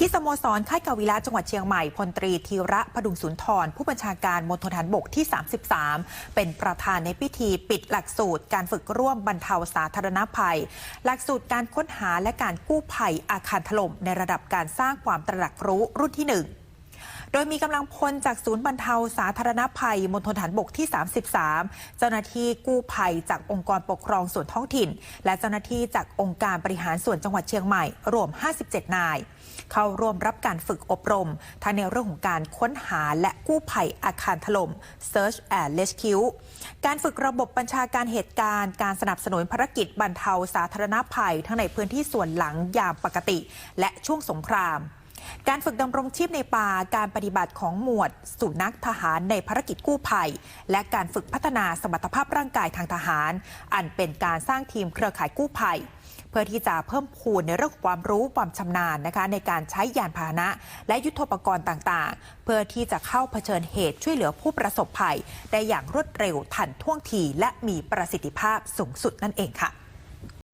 ที่สโมสรค่ายกาวิระจังหวัดเชียงใหม่พลตรีธีระพดุงสุนทร ผู้บัญชาการมณฑลฐานบกที่ 33 เป็นประธานในพิธีปิดหลักสูตร การฝึกร่วมบรรเทาสาธารณภัย หลักสูตรการค้นหาและการกู้ภัยอาคารถล่มในระดับการสร้างความตระหนักรู้รุ่นที่หนึ่ง โดยมีกำลังพลจากศูนย์บรรเทาสาธารณภัยมณฑลฐานบกที่ 33 เจ้าหน้าที่กู้ภัยจากองค์กรปกครองส่วนท้องถิ่น และเจ้าหน้าที่จากองค์การบริหารส่วนจังหวัดเชียงใหม่รวม 57 นาย เข้าร่วมรับการฝึกอบรมทั้งในเรื่องของการค้นหาและกู้ภัยอาคารถล่ม Search and Rescue การฝึกระบบบัญชาการเหตุการณ์ การสนับสนุนภารกิจบรรเทาสาธารณภัย ทั้งในพื้นที่ส่วนหลังยามปกติ และช่วงสงคราม การฝึกดำรงชีพในป่า การปฏิบัติของหมวด สุนัขทหารในภารกิจกู้ภัย และการฝึกพัฒนาสมรรถภาพร่างกายทางทหาร อันเป็นการสร้างทีมเครือข่ายกู้ภัย เพื่อที่จะเพิ่มพูนในเรื่องความรู้ความชำนาญนะคะ ในการใช้ยานพาหนะ และยุทธปกรณ์ต่างๆ เพื่อที่จะเข้าเผชิญเหตุช่วยเหลือผู้ประสบภัย ได้อย่างรวดเร็วทันท่วงทีและมีประสิทธิภาพสูงสุดนั่นเองค่ะ